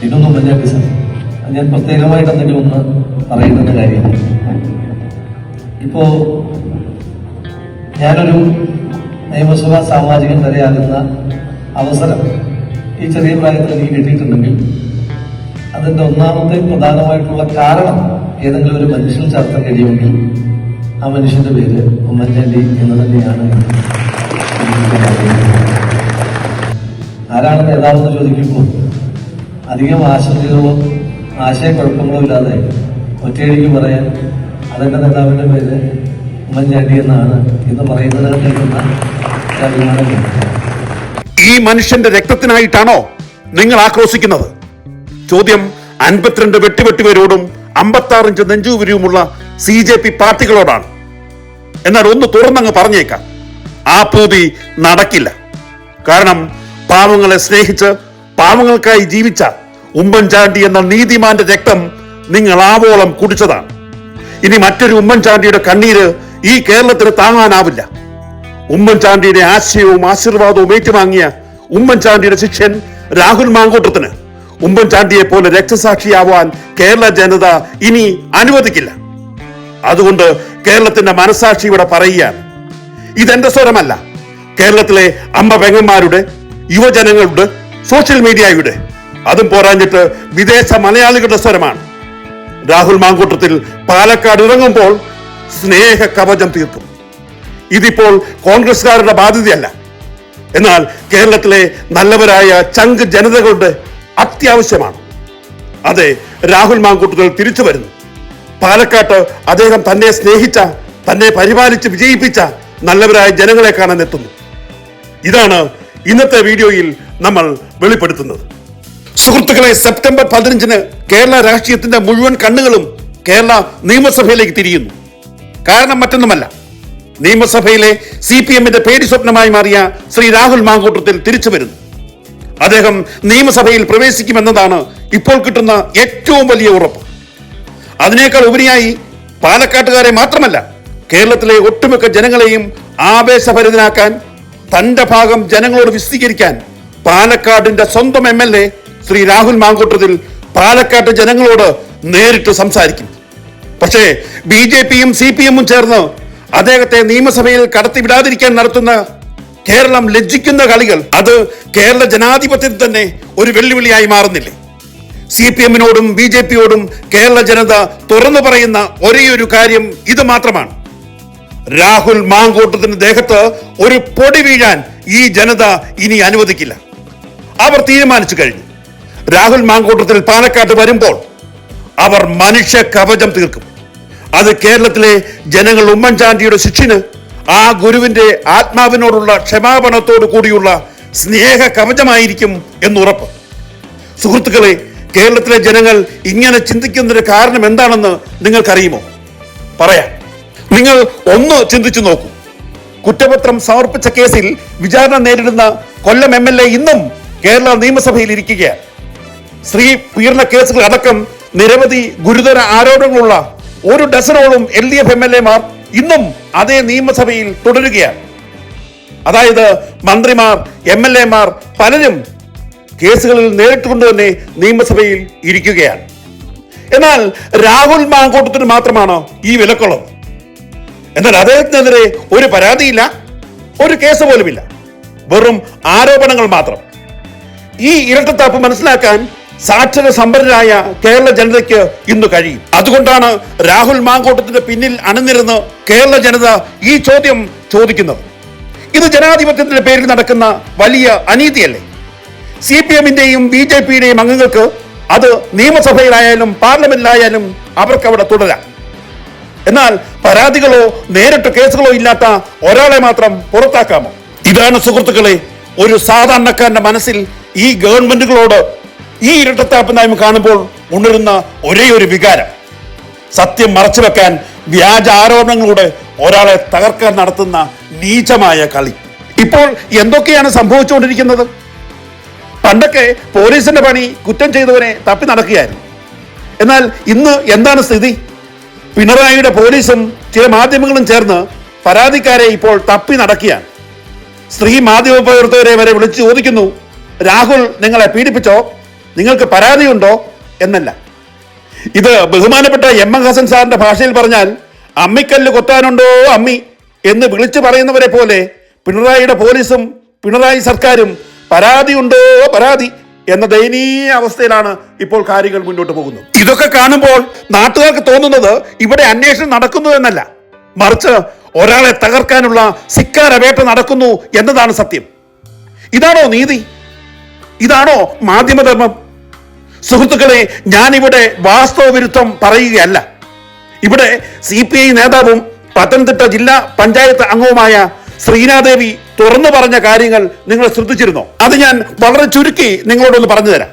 പിന്നൊന്ന് വലിയ സാർ ഞാൻ പ്രത്യേകമായിട്ട് എന്തെങ്കിലും ഒന്ന് പറയേണ്ടുന്ന കാര്യമാണ് ഇപ്പോ ഞാനൊരു നിയമസഭാ സാമാജികൻ വരെയാകുന്ന അവസരം ഈ ചെറിയ പ്രായത്തിൽ എനിക്ക് കിട്ടിയിട്ടുണ്ടെങ്കിൽ അതിന്റെ ഒന്നാമത്തെ പ്രധാനമായിട്ടുള്ള കാരണം ഏതെങ്കിലും ഒരു മനുഷ്യൻ ചർച്ച കഴിയുമെങ്കിൽ ആ മനുഷ്യന്റെ പേര് ഉമ്മൻചാണ്ടി എന്ന് തന്നെയാണ്. ആരാണ് നേതാവെന്ന് ചോദിക്കുമ്പോൾ അധികം ആശങ്കകളോ ആശയക്കുഴപ്പങ്ങളോ ഇല്ലാതെ ഒറ്റയടിക്ക് പറയാൻ അതെന്റെ നേതാവിന്റെ പേര് ഉമ്മൻചാണ്ടി എന്നാണ് ഇന്ന് പറയുന്നത് കേൾക്കുന്ന ഈ മനുഷ്യന്റെ രക്തത്തിനായിട്ടാണോ നിങ്ങൾ ആക്രോശിക്കുന്നത്? ചോദ്യം അൻപത്തിരണ്ട് വെട്ടിവെട്ടിവരോടും അമ്പത്തി ആറിഞ്ച് നെഞ്ചുവിരിയുമുള്ള സി ജെ പി പാർട്ടികളോടാണ്. എന്നാൽ ഒന്ന് തുറന്നങ്ങ് പറഞ്ഞേക്കാം. ആ പൂതി നടക്കില്ല. കാരണം പാവങ്ങളെ സ്നേഹിച്ച് പാവങ്ങൾക്കായി ജീവിച്ച ഉമ്മൻചാണ്ടി എന്ന നീതിമാന്റെ രക്തം നിങ്ങൾ ആവോളം കുടിച്ചതാണ്. ഇനി മറ്റൊരു ഉമ്മൻചാണ്ടിയുടെ കണ്ണീര് ഈ കേരളത്തിന് താങ്ങാനാവില്ല. ഉമ്മൻചാണ്ടിയുടെ ആശയവും ആശീർവാദവും ഏറ്റുവാങ്ങിയ ഉമ്മൻചാണ്ടിയുടെ ശിഷ്യൻ രാഹുൽ മാങ്കോട്ടത്തിന് ഉമ്മൻചാണ്ടിയെ പോലെ രക്തസാക്ഷിയാവാൻ കേരള ജനത ഇനി അനുവദിക്കില്ല. അതുകൊണ്ട് കേരളത്തിന്റെ മനസാക്ഷി ഇവിടെ പറയുകയാണ്. ഇതെന്റെ സ്വരമല്ല. കേരളത്തിലെ അമ്മ പെങ്ങന്മാരുടെ യുവജനങ്ങളുടെ സോഷ്യൽ മീഡിയയുടെ അതും പോരാഞ്ഞിട്ട് വിദേശ മലയാളികളുടെ സ്വരമാണ്. രാഹുൽ മാങ്കൂട്ടത്തിൽ പാലക്കാട് ഇറങ്ങുമ്പോൾ സ്നേഹ കവചം തീർക്കും ഇതിപ്പോൾ കോൺഗ്രസ്സുകാരുടെ ബാധ്യതയല്ല. എന്നാൽ കേരളത്തിലെ നല്ലവരായ ചങ്ക് ജനതകളുടെ അത്യാവശ്യമാണ്. അതെ രാഹുൽ മാങ്കൂട്ടത്തിൽ തിരിച്ചു വരുന്നു. പാലക്കാട്ട് അദ്ദേഹം തന്നെ സ്നേഹിച്ച തന്നെ പരിപാലിച്ച് വിജയിപ്പിച്ച നല്ലവരായ ജനങ്ങളെ കാണാൻ എത്തുന്നു. ഇതാണ് ഇന്നത്തെ വീഡിയോയിൽ നമ്മൾ വെളിപ്പെടുത്തുന്നത്. സുഹൃത്തുക്കളെ സെപ്റ്റംബർ പതിനഞ്ചിന് കേരള രാഷ്ട്രീയത്തിന്റെ മുഴുവൻ കണ്ണുകളും കേരള നിയമസഭയിലേക്ക് തിരിയുന്നു. കാരണം മറ്റൊന്നുമല്ല നിയമസഭയിലെ സി പി എമ്മിന്റെ പേടി സ്വപ്നമായി മാറിയ ശ്രീ രാഹുൽ മാങ്കൂട്ടത്തിൽ തിരിച്ചു വരുന്നു. അദ്ദേഹം നിയമസഭയിൽ പ്രവേശിക്കുമെന്നതാണ് ഇപ്പോൾ കിട്ടുന്ന ഏറ്റവും വലിയ ഉറപ്പ്. അതിനേക്കാൾ ഉപരിയായി പാലക്കാട്ടുകാരെ മാത്രമല്ല കേരളത്തിലെ ഒട്ടുമിക്ക ജനങ്ങളെയും ആവേശഭരിതനാക്കാൻ തന്റെ ഭാഗം ജനങ്ങളോട് വിശദീകരിക്കാൻ പാലക്കാടിന്റെ സ്വന്തം M L A Shri Rahul Mankoottathil പാലക്കാട്ട് ജനങ്ങളോട് നേരിട്ട് സംസാരിക്കും. പക്ഷേ ബി ജെ പിയും സി പി എമ്മും ചേർന്ന് അദ്ദേഹത്തെ നിയമസഭയിൽ കടത്തിവിടാതിരിക്കാൻ നടത്തുന്ന കേരളം ലജ്ജിക്കുന്ന കളികൾ അത് കേരള ജനാധിപത്യത്തിൽ തന്നെ ഒരു വെല്ലുവിളിയായി മാറുന്നില്ലേ? സി പി എമ്മിനോടും ബി ജെ പിയോടും കേരള ജനത തുറന്നു പറയുന്ന ഒരേയൊരു കാര്യം ഇത് മാത്രമാണ്. രാഹുൽ മാങ്കൂട്ടത്തിന്റെ ദേഹത്ത് ഒരു പൊടി വീഴാൻ ഈ ജനത ഇനി അനുവദിക്കില്ല. അവർ തീരുമാനിച്ചു കഴിഞ്ഞു. രാഹുൽ മാങ്കൂട്ടത്തിൽ പാലക്കാട്ട് വരുമ്പോൾ അവർ മനുഷ്യ കവചം തീർക്കും. അത് കേരളത്തിലെ ജനങ്ങൾ ഉമ്മൻചാണ്ടിയുടെ ശിക്ഷിന് ആ ഗുരുവിന്റെ ആത്മാവിനോടുള്ള ക്ഷമാപണത്തോടു കൂടിയുള്ള സ്നേഹ കവചമായിരിക്കും എന്നുറപ്പ്. സുഹൃത്തുക്കളെ കേരളത്തിലെ ജനങ്ങൾ ഇങ്ങനെ ചിന്തിക്കുന്നതിന് കാരണം എന്താണെന്ന് നിങ്ങൾക്കറിയുമോ? പറയാം. നിങ്ങൾ ഒന്ന് ചിന്തിച്ചു നോക്കൂ. കുറ്റപത്രം സമർപ്പിച്ച കേസിൽ വിചാരണ നേരിടുന്ന കൊല്ലം എം എൽ എ ഇന്നും കേരള നിയമസഭയിൽ ഇരിക്കുകയാണ്. സ്ത്രീ പീഡന കേസുകൾ അടക്കം നിരവധി ഗുരുതര ആരോപണങ്ങളുള്ള ഒരു ഡസനോളം L D F M L എമാർ ഇന്നും അതേ നിയമസഭയിൽ തുടരുകയാണ്. അതായത് മന്ത്രിമാർ എം എൽ എമാർ പലരും കേസുകളിൽ നേരിട്ട് കൊണ്ട് തന്നെ നിയമസഭയിൽ ഇരിക്കുകയാണ്. എന്നാൽ രാഹുൽ മാങ്കോട്ടത്തിന് മാത്രമാണോ ഈ വിലക്കുള്ളത്. എന്നാൽ അദ്ദേഹത്തിനെതിരെ ഒരു പരാതിയില്ല ഒരു കേസ് പോലുമില്ല. വെറും ആരോപണങ്ങൾ മാത്രം. ഈ ഇരട്ടത്താപ്പ് മനസ്സിലാക്കാൻ സാക്ഷര സമ്പന്നരായ കേരള ജനതയ്ക്ക് ഇന്ന് കഴിയും. അതുകൊണ്ടാണ് രാഹുൽ മാങ്കോട്ടത്തിന്റെ പിന്നിൽ അണിനിരുന്ന് കേരള ജനത ഈ ചോദ്യം ചോദിക്കുന്നത്. ഇത് ജനാധിപത്യത്തിന്റെ പേരിൽ നടക്കുന്ന വലിയ അനീതിയല്ലേ? സി പി എമ്മിന്റെയും ബി ജെ പിയുടെയും അംഗങ്ങൾക്ക് അത് നിയമസഭയിലായാലും പാർലമെന്റിലായാലും അവർക്ക് അവിടെ തുടരാം. എന്നാൽ പരാതികളോ നേരിട്ട് കേസുകളോ ഇല്ലാത്ത ഒരാളെ മാത്രം പുറത്താക്കാമോ? ഇതാണ് സുഹൃത്തുക്കളെ ഒരു സാധാരണക്കാരന്റെ മനസ്സിൽ ഈ ഗവൺമെന്റുകളോട് ഈ ഇരട്ടത്താപ്പ് നയം കാണുമ്പോൾ ഉണരുന്ന ഒരേ ഒരു വികാരം. സത്യം മറച്ചു വെക്കാൻ വ്യാജ ആരോപണങ്ങളിലൂടെ ഒരാളെ തകർക്കാൻ നടത്തുന്ന നീചമായ കളി. ഇപ്പോൾ എന്തൊക്കെയാണ് സംഭവിച്ചുകൊണ്ടിരിക്കുന്നത്? പണ്ടൊക്കെ പോലീസിന്റെ പണി കുറ്റം ചെയ്തവനെ തപ്പി നടക്കുകയായിരുന്നു. എന്നാൽ ഇന്ന് എന്താണ് സ്ഥിതി? പിണറായിയുടെ പോലീസും ചില മാധ്യമങ്ങളും ചേർന്ന് പരാതിക്കാരെ ഇപ്പോൾ തപ്പി നടക്കുകയാണ്. സ്ത്രീ മാധ്യമ പ്രവർത്തകരെ വരെ വിളിച്ചു ചോദിക്കുന്നു രാഹുൽ നിങ്ങളെ പീഡിപ്പിച്ചോ? നിങ്ങൾക്ക് പരാതിയുണ്ടോ? എന്നല്ല. ഇത് ബഹുമാനപ്പെട്ട എം എം ഹസൻ സാറിന്റെ ഭാഷയിൽ പറഞ്ഞാൽ അമ്മിക്കല്ല് കൊത്താനുണ്ടോ അമ്മി? എന്ന് വിളിച്ചു പറയുന്നവരെ പോലെ പിണറായിയുടെ പോലീസും പിണറായി സർക്കാരും പരാതിയുണ്ടോ? പരാതി. എന്ന ദയനീയ അവസ്ഥയിലാണ് ഇപ്പോൾ കാര്യങ്ങൾ മുന്നോട്ട് പോകുന്നത്. ഇതൊക്കെ കാണുമ്പോൾ നാട്ടുകാർക്ക് തോന്നുന്നത് ഇവിടെ അന്വേഷണം നടക്കുന്നു എന്നല്ല. മറിച്ച് ഒരാളെ തകർക്കാനുള്ള സിക്കാരവേട്ട നടക്കുന്നു എന്നതാണ് സത്യം. ഇതാണോ നീതി? ഇതാണോ മാധ്യമധർമ്മം? സുഹൃത്തുക്കളെ ഞാനിവിടെ വാസ്തവ വിരുദ്ധം പറയുകയല്ല. ഇവിടെ സി പി ഐ നേതാവും പത്തനംതിട്ട ജില്ലാ പഞ്ചായത്ത് അംഗവുമായ ശ്രീനാദേവി തുറന്നു പറഞ്ഞ കാര്യങ്ങൾ നിങ്ങൾ ശ്രദ്ധിച്ചിരുന്നോ? അത് ഞാൻ വളരെ ചുരുക്കി നിങ്ങളോടൊന്ന് പറഞ്ഞു തരാം.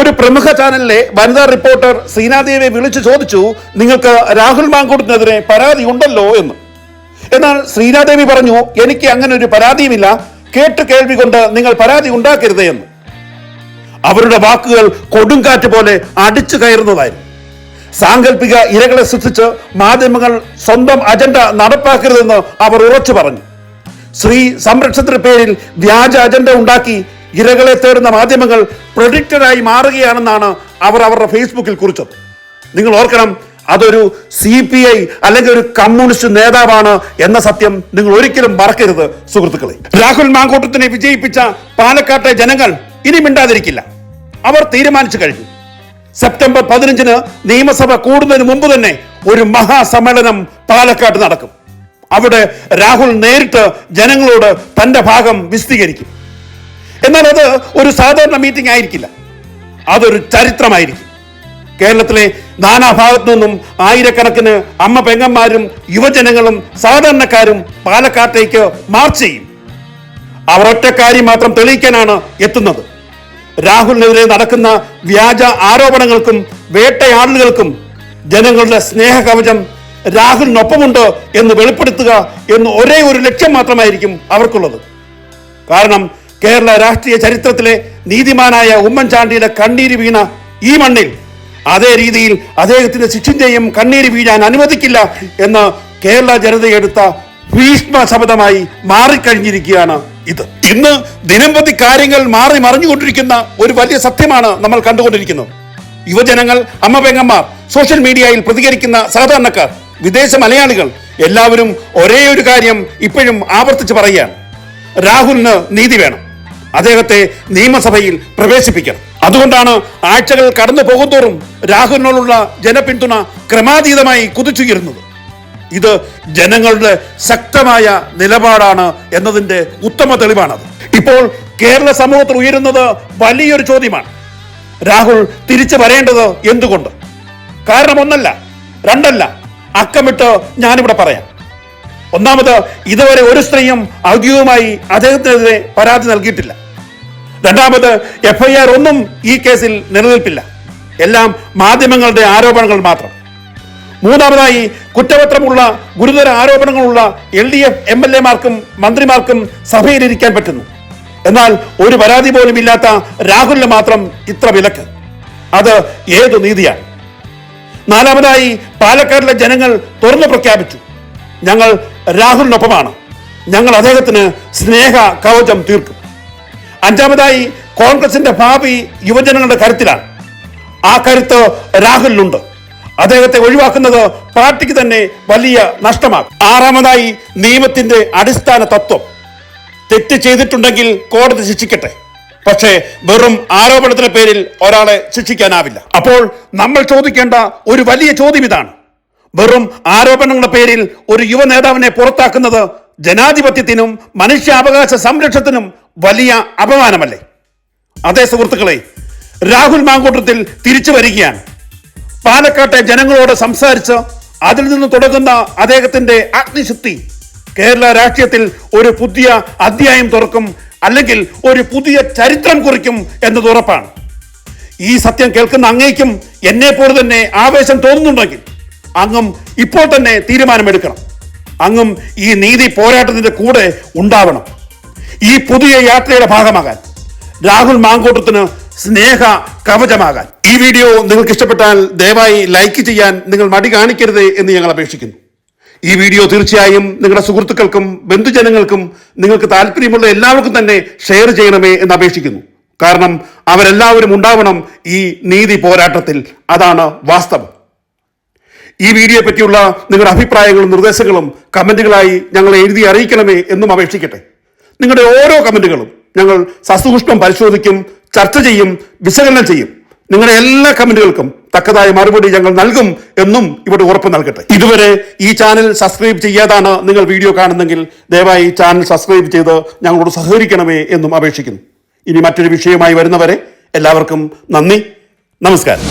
ഒരു പ്രമുഖ ചാനലിലെ വനിതാ റിപ്പോർട്ടർ ശ്രീനാദേവിയെ വിളിച്ചു ചോദിച്ചു നിങ്ങൾക്ക് രാഹുൽ മാങ്കൂട്ടിനെതിരെ പരാതി ഉണ്ടല്ലോ എന്ന്. എന്നാൽ ശ്രീനാദേവി പറഞ്ഞു എനിക്ക് അങ്ങനെ ഒരു പരാതിയുമില്ല. കേട്ട് കേൾവി കൊണ്ട് നിങ്ങൾ പരാതി ഉണ്ടാക്കരുത് എന്ന്. അവരുടെ വാക്കുകൾ കൊടുങ്കാറ്റ് പോലെ അടിച്ചു കയറുന്നതായിരുന്നു. സാങ്കല്പിക ഇരകളെ സൃഷ്ടിച്ച് മാധ്യമങ്ങൾ സ്വന്തം അജണ്ട നടപ്പാക്കരുതെന്ന് അവർ ഉറച്ചു പറഞ്ഞു. സ്ത്രീ സംരക്ഷണത്തിന്റെ പേരിൽ വ്യാജ അജണ്ട ഉണ്ടാക്കി ഇരകളെ തേടുന്ന മാധ്യമങ്ങൾ പ്രൊഡിക്റ്റഡായി മാറുകയാണെന്നാണ് അവർ അവരുടെ ഫേസ്ബുക്കിൽ കുറിച്ചത്. നിങ്ങൾ ഓർക്കണം അതൊരു സി പി ഐ അല്ലെങ്കിൽ ഒരു കമ്മ്യൂണിസ്റ്റ് നേതാവാണ് എന്ന സത്യം നിങ്ങൾ ഒരിക്കലും മറക്കരുത് സുഹൃത്തുക്കളെ. രാഹുൽ മാങ്കോട്ടത്തിനെ വിജയിപ്പിച്ച പാലക്കാട്ടെ ജനങ്ങൾ ഇനി മിണ്ടാതിരിക്കില്ല. അവർ തീരുമാനിച്ചു കഴിഞ്ഞു. സെപ്റ്റംബർ പതിനഞ്ചിന് നിയമസഭ കൂടുന്നതിന് മുമ്പ് തന്നെ ഒരു മഹാസമ്മേളനം പാലക്കാട്ട് നടക്കും. അവിടെ രാഹുൽ നേരിട്ട് ജനങ്ങളോട് തന്റെ ഭാഗം വിശദീകരിക്കും എന്നാൽ അത് ഒരു സാധാരണ മീറ്റിംഗ് ആയിരിക്കില്ല. അതൊരു ചരിത്രമായിരിക്കും. കേരളത്തിലെ നാനാഭാഗത്തു നിന്നും ആയിരക്കണക്കിന് അമ്മ പെങ്ങന്മാരും യുവജനങ്ങളും സാധാരണക്കാരും പാലക്കാട്ടേക്ക് മാർച്ച് ചെയ്യും. അവർ ഒറ്റക്കാര്യം മാത്രം തെളിയിക്കാനാണ് എത്തുന്നത്. രാഹുലിനെതിരെ നടക്കുന്ന വ്യാജ ആരോപണങ്ങൾക്കും വേട്ടയാടലുകൾക്കും ജനങ്ങളുടെ സ്നേഹകവചം രാഹുലിനൊപ്പമുണ്ട് എന്ന് വെളിപ്പെടുത്തുക എന്ന് ഒരേ ഒരു ലക്ഷ്യം മാത്രമായിരിക്കും അവർക്കുള്ളത്. കാരണം കേരള രാഷ്ട്രീയ ചരിത്രത്തിലെ നീതിമാനായ ഉമ്മൻചാണ്ടിയുടെ കണ്ണീര് വീണ ഈ മണ്ണിൽ അതേ രീതിയിൽ അദ്ദേഹത്തിന്റെ ശിക്ഷന്റെയും കണ്ണീര് വീഴാൻ അനുവദിക്കില്ല എന്ന് കേരള ജനതയെടുത്ത ഭീഷ്മ ശബ്ദമായി മാറിക്കഴിഞ്ഞിരിക്കുകയാണ് ഇത്. ഇന്ന് ദിനംപ്രതി കാര്യങ്ങൾ മാറി മറിഞ്ഞുകൊണ്ടിരിക്കുന്ന ഒരു വലിയ സത്യമാണ് നമ്മൾ കണ്ടുകൊണ്ടിരിക്കുന്നത്. യുവജനങ്ങൾ അമ്മ പെങ്ങന്മാർ സോഷ്യൽ മീഡിയയിൽ പ്രതികരിക്കുന്ന സാധാരണക്കാർ വിദേശ മലയാളികൾ എല്ലാവരും ഒരേ ഒരു കാര്യം ഇപ്പോഴും ആവർത്തിച്ച് പറയുകയാണ്. രാഹുലിന് നീതി വേണം. അദ്ദേഹത്തെ നിയമസഭയിൽ പ്രവേശിപ്പിക്കണം. അതുകൊണ്ടാണ് ആഴ്ചകൾ കടന്നു പോകുന്തോറും രാഹുലിനോടുള്ള ജനപിന്തുണ ക്രമാതീതമായി കുതിച്ചുയരുന്നത്. ഇത് ജനങ്ങളുടെ ശക്തമായ നിലപാടാണ് എന്നതിന്റെ ഉത്തമ തെളിവാണത്. ഇപ്പോൾ കേരള സമൂഹത്തിൽ ഉയരുന്നത് വലിയൊരു ചോദ്യമാണ്. രാഹുൽ തിരിച്ചു വരേണ്ടത് എന്തുകൊണ്ട്? കാരണം ഒന്നല്ല രണ്ടല്ല. അക്കമിട്ട് ഞാനിവിടെ പറയാം. ഒന്നാമത് ഇതുവരെ ഒരു സ്ത്രീയും ഔദ്യോഗികമായി അദ്ദേഹത്തിനെതിരെ പരാതി നൽകിയിട്ടില്ല. രണ്ടാമത് എഫ്ഐആർ ഒന്നും ഈ കേസിൽ നിലനിൽപ്പില്ല. എല്ലാം മാധ്യമങ്ങളുടെ ആരോപണങ്ങൾ മാത്രം. മൂന്നാമതായി കുറ്റപത്രമുള്ള ഗുരുതര ആരോപണങ്ങളുള്ള L D F M L എമാർക്കും മന്ത്രിമാർക്കും സഭയിലിരിക്കാൻ പറ്റുന്നു. എന്നാൽ ഒരു പരാതി പോലും ഇല്ലാത്ത രാഹുലിന് മാത്രം ഇത്ര വിലക്ക്. അത് ഏത് നീതിയാണ്? നാലാമതായി പാലക്കാടിലെ ജനങ്ങൾ തുറന്നു പ്രഖ്യാപിച്ചു. ഞങ്ങൾ രാഹുലിനൊപ്പമാണ്. ഞങ്ങൾ അദ്ദേഹത്തിന് സ്നേഹ കവചം തീർക്കും. അഞ്ചാമതായി കോൺഗ്രസിന്റെ ഭാവി യുവജനങ്ങളുടെ കരുത്തിലാണ്. ആ കരുത്ത് രാഹുലിനുണ്ട്. അദ്ദേഹത്തെ ഒഴിവാക്കുന്നത് പാർട്ടിക്ക് തന്നെ വലിയ നഷ്ടമാകും. ആറാമതായി നിയമത്തിന്റെ അടിസ്ഥാന തത്വം. തെറ്റ് ചെയ്തിട്ടുണ്ടെങ്കിൽ കോടതി ശിക്ഷിക്കട്ടെ. പക്ഷേ വെറും ആരോപണത്തിന്റെ പേരിൽ ഒരാളെ ശിക്ഷിക്കാനാവില്ല. അപ്പോൾ നമ്മൾ ചോദിക്കേണ്ട ഒരു വലിയ ചോദ്യം ഇതാണ്. വെറും ആരോപണങ്ങളുടെ പേരിൽ ഒരു യുവ നേതാവിനെ പുറത്താക്കുന്നത് ജനാധിപത്യത്തിനും മനുഷ്യാവകാശ സംരക്ഷണത്തിനും വലിയ അപമാനമല്ലേ? അതേ സുഹൃത്തുക്കളെ രാഹുൽ മാങ്കൂട്ടത്തിൽ തിരിച്ചു വരികയാണ്. പാലക്കാട്ടെ ജനങ്ങളോട് സംസാരിച്ച് അതിൽ നിന്ന് തുടങ്ങുന്ന അദ്ദേഹത്തിന്റെ അഗ്നിശുദ്ധി കേരള രാഷ്ട്രീയത്തിൽ ഒരു പുതിയ അധ്യായം തുറക്കും അല്ലെങ്കിൽ ഒരു പുതിയ ചരിത്രം കുറിക്കും എന്നത് ഉറപ്പാണ്. ഈ സത്യം കേൾക്കുന്ന അങ്ങേക്കും എന്നെ പോലെ തന്നെ ആവേശം തോന്നുന്നുണ്ടെങ്കിൽ അങ്ങും ഇപ്പോൾ തന്നെ തീരുമാനമെടുക്കണം. അങ്ങും ഈ നീതി പോരാട്ടത്തിന്റെ കൂടെ ഉണ്ടാവണം. ഈ പുതിയ യാത്രയുടെ ഭാഗമാകാൻ രാഹുൽ മാങ്കോട്ടത്തിന് സ്നേഹ കവചമാകാൻ. ഈ വീഡിയോ നിങ്ങൾക്ക് ഇഷ്ടപ്പെട്ടാൽ ദയവായി ലൈക്ക് ചെയ്യാൻ നിങ്ങൾ മടി കാണിക്കരുത് എന്ന് ഞങ്ങൾ അപേക്ഷിക്കുന്നു. ഈ വീഡിയോ തീർച്ചയായും നിങ്ങളുടെ സുഹൃത്തുക്കൾക്കും ബന്ധുജനങ്ങൾക്കും നിങ്ങൾക്ക് താല്പര്യമുള്ള എല്ലാവർക്കും തന്നെ ഷെയർ ചെയ്യണമേ എന്ന് അപേക്ഷിക്കുന്നു. കാരണം അവരെല്ലാവരും ഉണ്ടാവണം ഈ നീതി പോരാട്ടത്തിൽ. അതാണ് വാസ്തവം. ഈ വീഡിയോയെ പറ്റിയുള്ള നിങ്ങളുടെ അഭിപ്രായങ്ങളും നിർദ്ദേശങ്ങളും കമന്റുകളായി ഞങ്ങളെ എഴുതി അറിയിക്കണമേ എന്നും അപേക്ഷിക്കട്ടെ. നിങ്ങളുടെ ഓരോ കമന്റുകളും ഞങ്ങൾ സസൂക്ഷ്മം പരിശോധിക്കും ചർച്ച ചെയ്യും വിശകലനം ചെയ്യും. നിങ്ങളുടെ എല്ലാ കമന്റുകൾക്കും തക്കതായ മറുപടി ഞങ്ങൾ നൽകും എന്നും ഇവിടെ ഉറപ്പ് നൽകട്ടെ. ഇതുവരെ ഈ ചാനൽ സബ്സ്ക്രൈബ് ചെയ്യാതാണ് നിങ്ങൾ വീഡിയോ കാണുന്നെങ്കിൽ ദയവായി ഈ ചാനൽ സബ്സ്ക്രൈബ് ചെയ്ത് ഞങ്ങളോട് സഹകരിക്കണമേ എന്നും അപേക്ഷിക്കുന്നു. ഇനി മറ്റൊരു വിഷയമായി വരുന്നവരെ എല്ലാവർക്കും നന്ദി. നമസ്കാരം.